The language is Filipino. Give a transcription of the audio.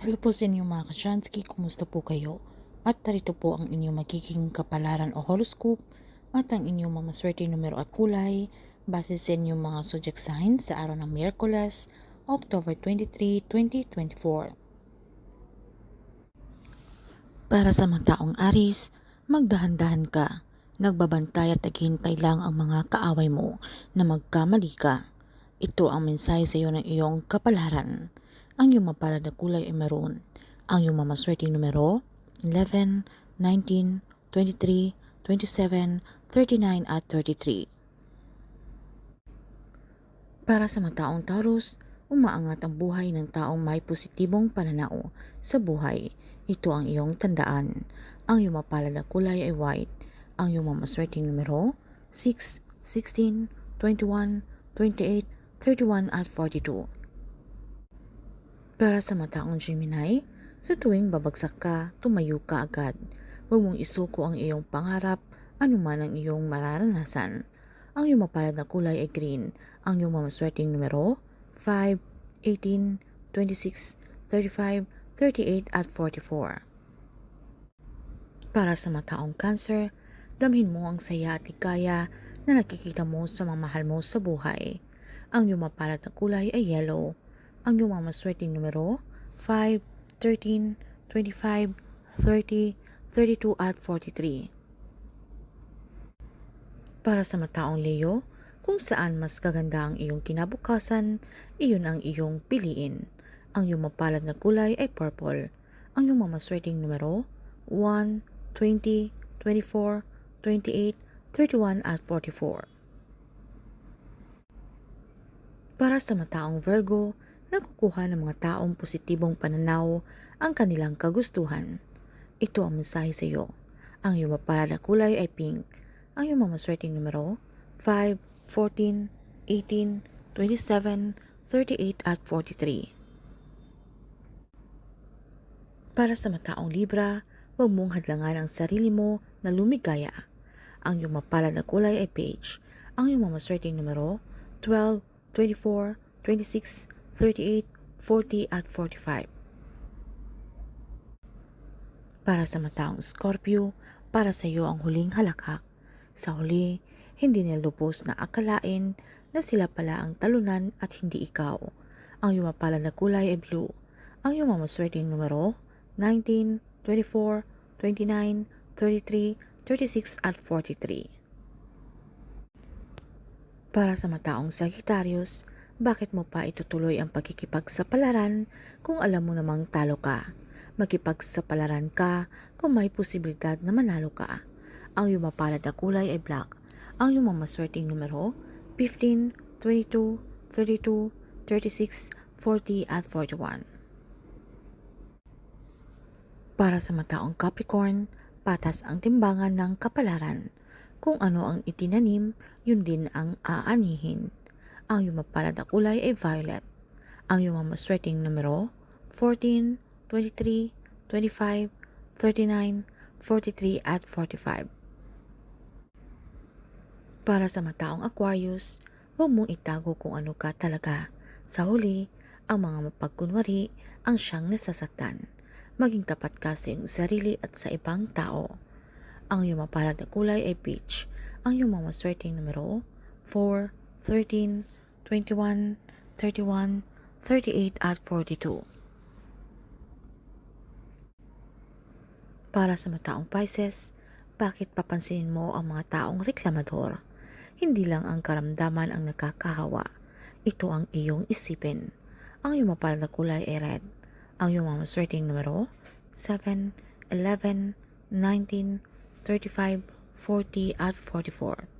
Hello po sa inyong mga kasyansky, kumusta po kayo? At narito po ang inyong magiging kapalaran o horoscope at ang inyong mga swerte numero at kulay base sa inyong mga zodiac signs sa araw ng Miyerkules, October 23, 2024. Para sa mga taong Aris, magdahan-dahan ka. Nagbabantay at naghihintay lang ang mga kaaway mo na magkamali ka. Ito ang mensahe sa iyo ng iyong kapalaran. Ang iyong mapalad na kulay ay maroon. Ang iyong mamaswerteng numero 11, 19, 23, 27, 39 at 33. Para sa mga taong Taurus, umaangat ang buhay ng taong may positibong pananaw sa buhay. Ito ang iyong tandaan. Ang iyong mapalad na kulay ay white. Ang iyong mamaswerteng numero 6, 16, 21, 28, 31 at 42. Para sa mataong Gemini, sa tuwing babagsak ka, tumayo ka agad. Huwag mong isuko ang iyong pangarap, anuman ang iyong mararanasan. Ang iyong mapalad na kulay ay green. Ang iyong mamaswerteng numero 5, 18, 26, 35, 38 at 44. Para sa mataong Cancer, damhin mo ang saya at ligaya na nakikita mo sa mga mahal mo sa buhay. Ang iyong mapalad na kulay ay yellow. Ang iyong mga maswerteng numero 5, 13, 25, 30, 32 at 43. Para sa mataong Leo, kung saan mas gaganda ang iyong kinabukasan, iyon ang iyong piliin. Ang iyong mapalad na kulay ay purple. Ang iyong mamaswerteng numero 1, 20, 24, 28, 31 at 44. Para sa mataong Virgo, nakukuha ng mga taong positibong pananaw ang kanilang kagustuhan. Ito ang mensahe sa iyo. Ang iyong mapalad na kulay ay pink. Ang iyong mamaswerteng numero 5, 14, 18, 27, 38 at 43. Para sa mataong Libra, huwag mong hadlangan ang sarili mo na lumigaya. Ang iyong mapalad na kulay ay beige. Ang iyong mamaswerteng numero 12, 24, 26, 38, 40 at 45. Para sa mataong Scorpio, para sa iyo ang huling halakhak. Sa huli, hindi nila lubos na akalain na sila pala ang talunan at hindi ikaw. Ang iyong mapalad na kulay ay blue. Ang iyong mamaswerteng numero 19, 24, 29, 33, 36 at 43. Para sa mataong Sagittarius, bakit mo pa itutuloy ang pagkikipagsapalaran kung alam mo namang talo ka? Makipagsapalaran ka kung may posibilidad na manalo ka. Ang iyong mapalad na kulay ay black. Ang iyong mamaswerteng numero 15, 22, 32, 36, 40 at 41. Para sa mataong Capricorn, patas ang timbangan ng kapalaran. Kung ano ang itinanim, yun din ang aanihin. Ang iyong mapalad na kulay ay violet. Ang iyong mamaswerteng numero 14, 23, 25, 39, 43 at 45. Para sa mataong Aquarius, huwag mong itago kung ano ka talaga. Sa huli, ang mga mapagkunwari ang siyang nasasaktan. Maging tapat ka sa sarili at sa ibang tao. Ang iyong mapalad na kulay ay peach. Ang iyong mga maswerteng numero 4, 13, 21, 31, 38 at 42. Para sa mataong Pisces, bakit papansinin mo ang mga taong reklamador? Hindi lang ang karamdaman ang nakakahawa. Ito ang iyong isipin. Ang iyong mapalad na kulay ay red. Ang iyong mga maswerteng numero 7, 11, 19, 35, 40 at 44.